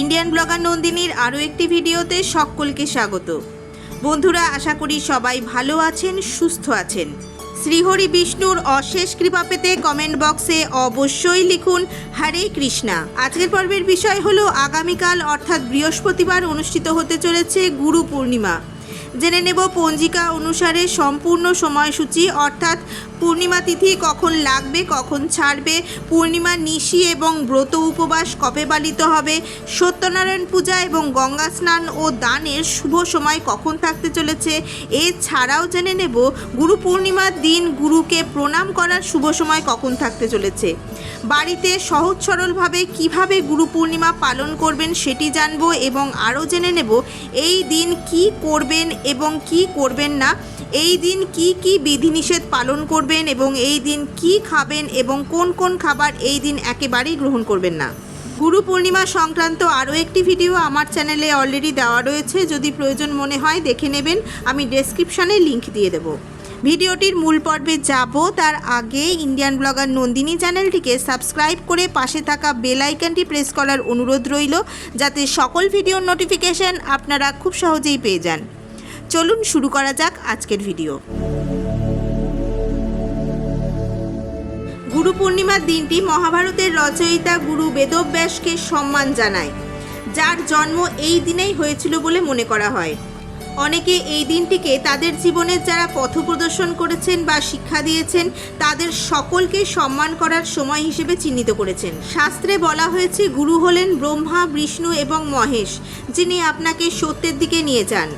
Indian blogger নন্দিনীর আরও একটি ভিডিওতে সকলকে স্বাগত। বন্ধুরা, আশা করি সবাই ভালো আছেন, সুস্থ আছেন। শ্রীহরি বিষ্ণুর অশেষ কৃপা পেতে কমেন্ট বক্সে অবশ্যই লিখুন, হরে কৃষ্ণা। আজকের পর্বের বিষয় হলো, আগামীকাল অর্থাৎ বৃহস্পতিবার অনুষ্ঠিত হতে চলেছে গুরু পূর্ণিমা। জেনে নেব পঞ্জিকা অনুসারে সম্পূর্ণ সময়সূচি, অর্থাৎ পূর্ণিমা তিথি কখন লাগবে, কখন ছাড়বে, পূর্ণিমা নিশি এবং ব্রত উপবাস কবে পালিত হবে, সত্যনারায়ণ পূজা এবং গঙ্গা স্নান ও দানের শুভ সময় কখন থাকতে চলেছে, এছাড়াও জেনে নেব গুরু পূর্ণিমার দিন গুরুকে প্রণাম করার শুভ সময় কখন থাকতে চলেছে। বাড়িতে সহজ সরলভাবে কীভাবে গুরু পূর্ণিমা পালন করবেন সেটি জানব এবং আরও জেনে নেব এই দিন কি করবেন এবং কি করবেন না, এই দিন কি কি বিধিনিষেধ পালন করবেন এবং এই দিন কি খাবেন এবং কোন কোন খাবার এই দিন একেবারেই গ্রহণ করবেন না। গুরু পূর্ণিমা সংক্রান্ত আরও একটি ভিডিও আমার চ্যানেলে অলরেডি দেওয়া রয়েছে। যদি প্রয়োজন মনে হয় দেখে নেবেন, আমি ডেসক্রিপশানে লিংক দিয়ে দেবো। ভিডিওটির মূল পর্বে যাব, তার আগে ইন্ডিয়ান ব্লগার নন্দিনী চ্যানেলটিকে সাবস্ক্রাইব করে পাশে থাকা বেল আইকনটি প্রেস করার অনুরোধ রইল, যাতে সকল ভিডিওর নোটিফিকেশন আপনারা খুব সহজেই পেয়ে যান। চলুন শুরু করা যাক আজকের ভিডিও গুরু পূর্ণিমার দিনটি মহাভারতের রচয়িতা গুরু বেদব্যাসকে সম্মান জানায়, যার জন্ম এই দিনেই হয়েছিল বলে মনে করা হয়। অনেকে এই দিনটিকে তাদের জীবনের যারা পথ প্রদর্শন করেছেন বা শিক্ষা দিয়েছেন, তাদের সকলকে সম্মান করার সময় হিসেবে চিহ্নিত করেছেন। শাস্ত্রে বলা হয়েছে, গুরু হলেন ব্রহ্মা, বিষ্ণু এবং মহেশ, যিনি আপনাকে সত্যের দিকে নিয়ে যান।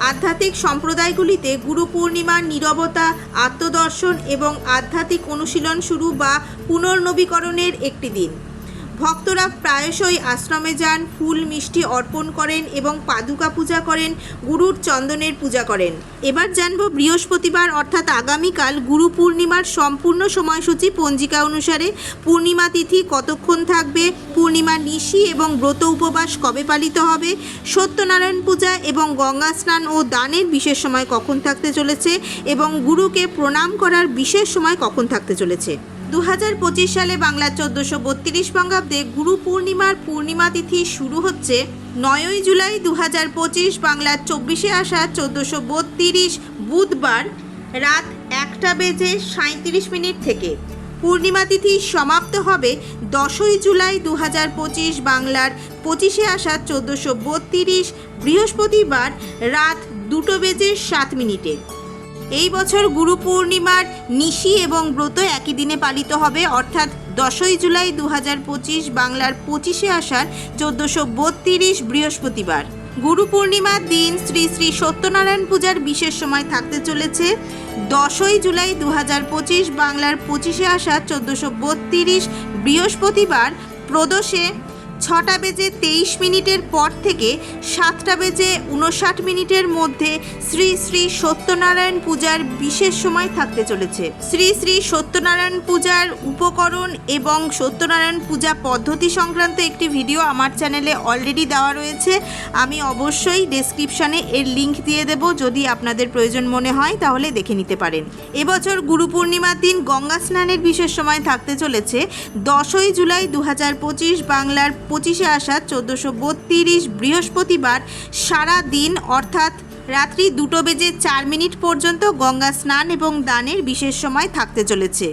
আধ্যাত্মিক সম্প্রদায়গুলিতে গুরু পূর্ণিমার নিরবতা আত্মদর্শন এবং আধ্যাত্মিক অনুশীলন শুরু বা পুনর্নবীকরণের একটি দিন। ভক্তরা প্রায়শই আশ্রমে যান, ফুল মিষ্টি অর্পণ করেন এবং পাদুকা পূজা করেন, গুরুর চন্দনের পূজা করেন। এবার জানব বৃহস্পতিবার, অর্থাৎ আগামীকাল, গুরু পূর্ণিমার সম্পূর্ণ সময়সূচি পঞ্জিকা অনুসারে পূর্ণিমা তিথি কতক্ষণ থাকবে, পূর্ণিমা নিশি এবং ব্রত উপবাস কবে পালিত হবে, সত্যনারায়ণ পূজা এবং গঙ্গা স্নান ও দানের বিশেষ সময় কখন থাকতে চলেছে এবং গুরুকে প্রণাম করার বিশেষ সময় কখন থাকতে চলেছে। দু হাজার পঁচিশ সালে বাংলা চোদ্দোশো বত্রিশ বঙ্গাব্দে গুরু পূর্ণিমার পূর্ণিমা তিথি শুরু হচ্ছে নয়ই জুলাই দু হাজার পঁচিশ বাংলার চব্বিশে আসা চোদ্দোশো বত্রিশ বুধবার রাত একটা বেজে সাঁত্রিশ মিনিট থেকে। পূর্ণিমা তিথি সমাপ্ত হবে দশই জুলাই দু হাজার পঁচিশ বাংলার পঁচিশে আসা চোদ্দোশো বত্রিশ বৃহস্পতিবার রাত দুটো বেজে সাত মিনিটে। এই বছর গুরু পূর্ণিমার নিশি এবং ব্রত একই দিনে পালিত হবে। অর্থাৎ দশই জুলাই দু হাজার পঁচিশ বাংলার পঁচিশে আষাঢ় চোদ্দোশো বত্রিশ বৃহস্পতিবার। গুরু পূর্ণিমার দিন শ্রী শ্রী সত্যনারায়ণ পূজার বিশেষ সময় থাকতে চলেছে। দশই জুলাই দু হাজার পঁচিশ বাংলার পঁচিশে আষাঢ় চোদ্দোশো বত্রিশ বৃহস্পতিবার প্রদোষে ছটা বেজে তেইশ মিনিটের পর থেকে সাতটা বেজে উনষাট মিনিটের মধ্যে শ্রী শ্রী সত্যনারায়ণ পূজার বিশেষ সময় থাকতে চলেছে। শ্রী শ্রী সত্যনারায়ণ পূজার উপকরণ এবং সত্যনারায়ণ পূজা পদ্ধতি সংক্রান্ত একটি ভিডিও আমার চ্যানেলে অলরেডি দেওয়া রয়েছে। আমি অবশ্যই ডেসক্রিপশানে এর লিংক দিয়ে দেব। যদি আপনাদের প্রয়োজন মনে হয় তাহলে দেখে নিতে পারেন। এবছর গুরু পূর্ণিমার দিন গঙ্গা স্নানের বিশেষ সময় থাকতে চলেছে। দশই জুলাই দু হাজার পঁচিশ বাংলার পঁচিশে আসা চোদ্দোশো বত্রিশ বৃহস্পতিবার সারা দিন, অর্থাৎ রাত্রি দুটো বেজে চার মিনিট পর্যন্ত গঙ্গা স্নান এবং দানের বিশেষ সময় থাকতে চলেছে।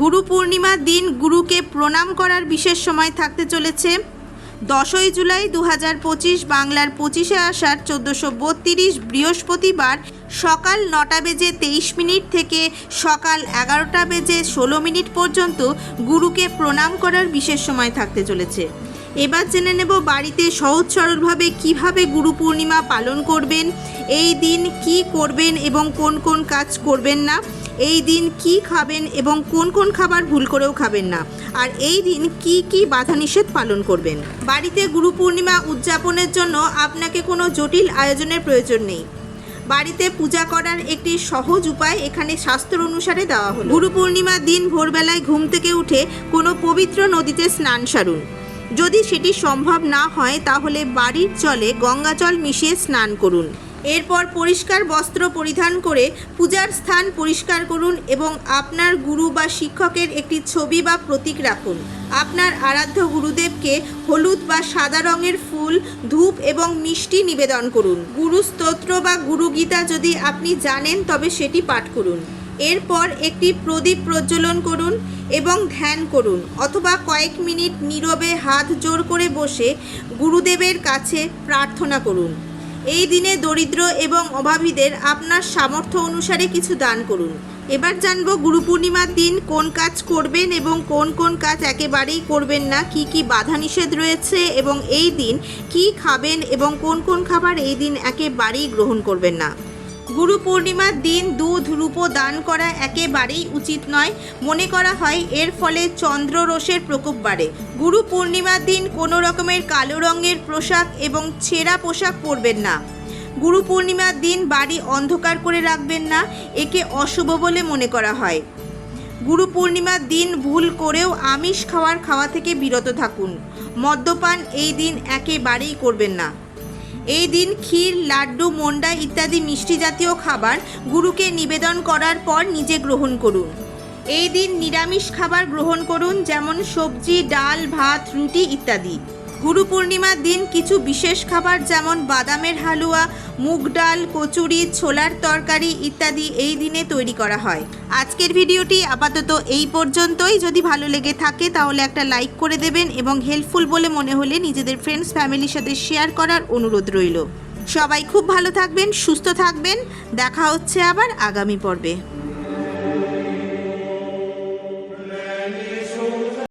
গুরু পূর্ণিমার দিন গুরুকে প্রণাম করার বিশেষ সময় থাকতে চলেছে। দশই জুলাই দু হাজার পঁচিশ বাংলার পঁচিশে আষাঢ় চোদ্দোশো বত্রিশ বৃহস্পতিবার সকাল নটা বেজে তেইশ মিনিট থেকে সকাল এগারোটা বেজে ষোলো মিনিট পর্যন্ত গুরুকে প্রণাম করার বিশেষ সময় থাকতে চলেছে। এবার জেনে নেব বাড়িতে সহজ সরলভাবে কীভাবে গুরু পূর্ণিমা পালন করবেন, এই দিন কি করবেন এবং কোন কোন কাজ করবেন না, এই দিন কি খাবেন এবং কোন কোন খাবার ভুল করেও খাবেন না, আর এই দিন কি কি বাধা নিষেধ পালন করবেন। বাড়িতে গুরু পূর্ণিমা উদযাপনের জন্য আপনাকে কোনো জটিল আয়োজনের প্রয়োজন নেই। বাড়িতে পূজা করার একটি সহজ উপায় এখানে শাস্ত্র অনুসারে দেওয়া হলো। গুরু পূর্ণিমার দিন ভোরবেলায় ঘুম থেকে উঠে কোনো পবিত্র নদীতে স্নান সারুন। যদি সেটি সম্ভব না হয়, তাহলে বাড়ির জলে গঙ্গা জল মিশিয়ে স্নান করুন। এরপর পরিষ্কার বস্ত্র পরিধান করে পূজার স্থান পরিষ্কার করুন এবং আপনার গুরু বা শিক্ষকের একটি ছবি বা প্রতীক রাখুন। আপনার আরাধ্য গুরুদেবকে হলুদ বা সাদা রঙের ফুল, ধূপ এবং মিষ্টি নিবেদন করুন। গুরু স্তোত্র বা গুরু গীতা যদি আপনি জানেন, তবে সেটি পাঠ করুন। এরপর একটি প্রদীপ প্রজ্বলন করুন এবং ধ্যান করুন অথবা কয়েক মিনিট নীরবে হাত জোর করে বসে গুরুদেবের কাছে প্রার্থনা করুন। এই দিনে দরিদ্র এবং অভাবীদের আপনার সামর্থ্য অনুসারে কিছু দান করুন। এবার জানব গুরু পূর্ণিমার দিন কোন কাজ করবেন এবং কোন কোন কাজ একেবারেই করবেন না, কি কি বাধা নিষেধ রয়েছে এবং এই দিন কি খাবেন এবং কোন কোন খাবার এই দিন একেবারেই গ্রহণ করবেন না। গুরু পূর্ণিমার দিন দুধ রূপো দান করা একেবারেই উচিত নয়। মনে করা হয়, এর ফলে চন্দ্ররোষের প্রকোপ বাড়ে। গুরু পূর্ণিমার দিন কোনো রকমের কালো রঙের পোশাক এবং ছেঁড়া পোশাক পরবেন না। গুরু পূর্ণিমার দিন বাড়ি অন্ধকার করে রাখবেন না, একে অশুভ বলে মনে করা হয়। গুরু পূর্ণিমার দিন ভুল করেও আমিষ খাওয়ার খাওয়া থেকে বিরত থাকুন। মদ্যপান এই দিন একেবারেই করবেন না। এই দিন ক্ষীর, লাড্ডু, মন্ডা ইত্যাদি মিষ্টি জাতীয় খাবার গুরুকে নিবেদন করার পর নিজে গ্রহণ করুন। এই দিন নিরামিষ খাবার গ্রহণ করুন, যেমন সবজি, ডাল, ভাত, রুটি ইত্যাদি। গুরু পূর্ণিমার দিন কিছু বিশেষ খাবার যেমন বাদামের হালুয়া, মুগ ডাল, কচুরি, ছোলার তরকারি ইত্যাদি এই দিনে তৈরি করা হয়। আজকের ভিডিওটি আপাতত এই পর্যন্তই। যদি ভালো লেগে থাকে তাহলে একটা লাইক করে দেবেন এবং হেল্পফুল বলে মনে হলে নিজেদের ফ্রেন্ডস ফ্যামিলির সাথে শেয়ার করার অনুরোধ রইল। সবাই খুব ভালো থাকবেন, সুস্থ থাকবেন। দেখা হচ্ছে আবার আগামী পর্বে।